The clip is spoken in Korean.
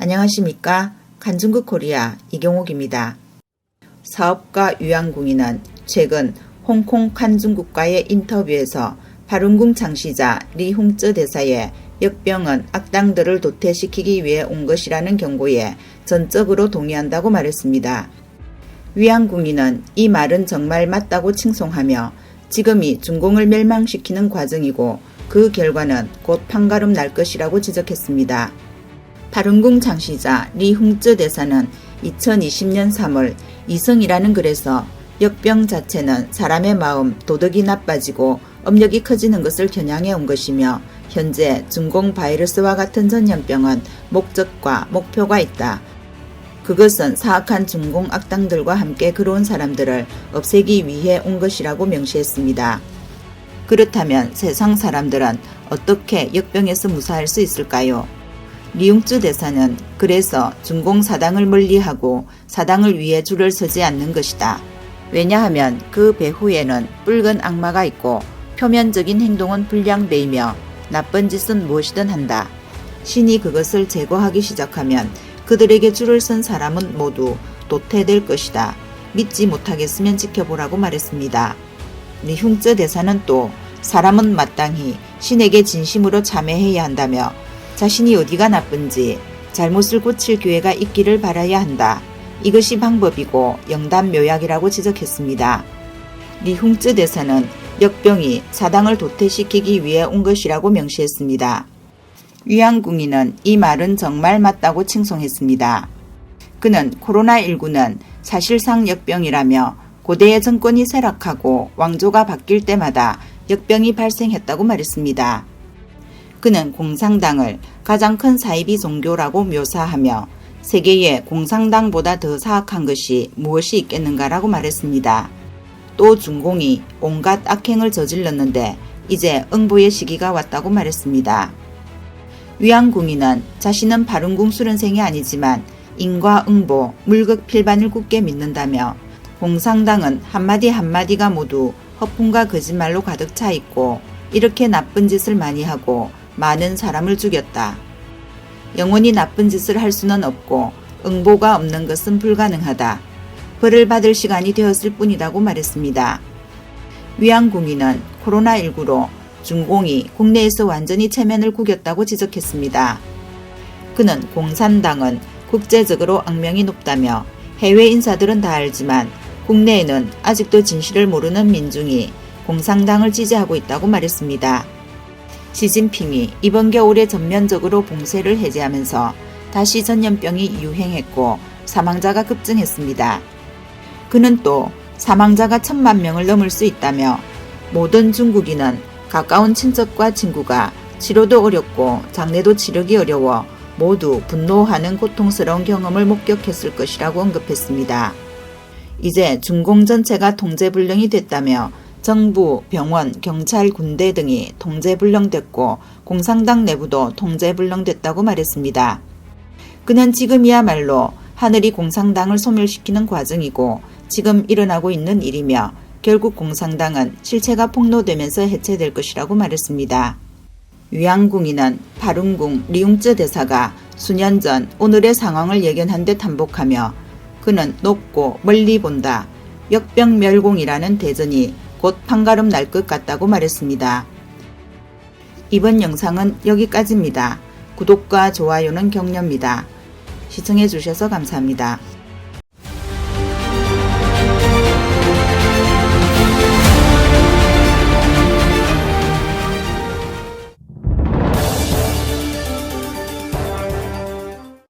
안녕하십니까. 간중국 코리아 이경옥입니다. 사업가 유양궁이는 최근 홍콩 칸중국과의 인터뷰에서 파룬궁 창시자 리홍쯔 대사의 역병은 악당들을 도태시키기 위해 온 것이라는 경고에 전적으로 동의한다고 말했습니다. 위안궁인은 이 말은 정말 맞다고 칭송하며 지금이 중공을 멸망시키는 과정이고 그 결과는 곧 판가름 날 것이라고 지적했습니다. 파룬궁 창시자 리흥쯔 대사는 2020년 3월 이성이라는 글에서 역병 자체는 사람의 마음, 도덕이 나빠지고 업력이 커지는 것을 겨냥해 온 것이며 현재 중공 바이러스와 같은 전염병은 목적과 목표가 있다. 그것은 사악한 중공 악당들과 함께 그로운 사람들을 없애기 위해 온 것이라고 명시했습니다. 그렇다면 세상 사람들은 어떻게 역병에서 무사할 수 있을까요? 리웅쯔 대사는 그래서 중공 사당을 멀리하고 사당을 위해 줄을 서지 않는 것이다. 왜냐하면 그 배후에는 붉은 악마가 있고 표면적인 행동은 불량배이며 나쁜 짓은 무엇이든 한다. 신이 그것을 제거하기 시작하면 그들에게 줄을 선 사람은 모두 도태될 것이다. 믿지 못하겠으면 지켜보라고 말했습니다. 리흉쯔 대사는 또 사람은 마땅히 신에게 진심으로 참회해야 한다며 자신이 어디가 나쁜지 잘못을 고칠 기회가 있기를 바라야 한다. 이것이 방법이고 영담 묘약이라고 지적했습니다. 리흉쯔 대사는 역병이 사당을 도태시키기 위해 온 것이라고 명시했습니다. 위안궁이는 이 말은 정말 맞다고 칭송했습니다. 그는 코로나19는 사실상 역병이라며 고대의 정권이 쇠락하고 왕조가 바뀔 때마다 역병이 발생했다고 말했습니다. 그는 공상당을 가장 큰 사이비 종교라고 묘사하며 세계에 공상당보다 더 사악한 것이 무엇이 있겠는가라고 말했습니다. 또 중공이 온갖 악행을 저질렀는데 이제 응보의 시기가 왔다고 말했습니다. 위안궁이는 자신은 바른궁 수련생이 아니지만 인과 응보, 물극 필반을 굳게 믿는다며 공상당은 한마디 한마디가 모두 허풍과 거짓말로 가득 차 있고 이렇게 나쁜 짓을 많이 하고 많은 사람을 죽였다. 영원히 나쁜 짓을 할 수는 없고 응보가 없는 것은 불가능하다. 벌을 받을 시간이 되었을 뿐이라고 말했습니다. 위안궁이는 코로나19로 중공이 국내에서 완전히 체면을 구겼다고 지적했습니다. 그는 공산당은 국제적으로 악명이 높다며 해외 인사들은 다 알지만 국내에는 아직도 진실을 모르는 민중이 공산당을 지지하고 있다고 말했습니다. 시진핑이 이번 겨울에 전면적으로 봉쇄를 해제하면서 다시 전염병이 유행했고 사망자가 급증했습니다. 그는 또 사망자가 천만 명을 넘을 수 있다며 모든 중국인은 가까운 친척과 친구가 치료도 어렵고 장례도 치르기 어려워 모두 분노하는 고통스러운 경험을 목격했을 것이라고 언급했습니다. 이제 중공 전체가 통제불능이 됐다며 정부, 병원, 경찰, 군대 등이 통제불능됐고 공산당 내부도 통제불능됐다고 말했습니다. 그는 지금이야말로 하늘이 공산당을 소멸시키는 과정이고 지금 일어나고 있는 일이며 결국 공산당은 실체가 폭로되면서 해체될 것이라고 말했습니다. 위안궁이는 파룬궁 리웅쯔 대사가 수년 전 오늘의 상황을 예견한 듯 한복하며 그는 높고 멀리 본다. 역병멸공이라는 대전이 곧 판가름 날 것 같다고 말했습니다. 이번 영상은 여기까지입니다. 구독과 좋아요는 격려입니다. 시청해주셔서 감사합니다.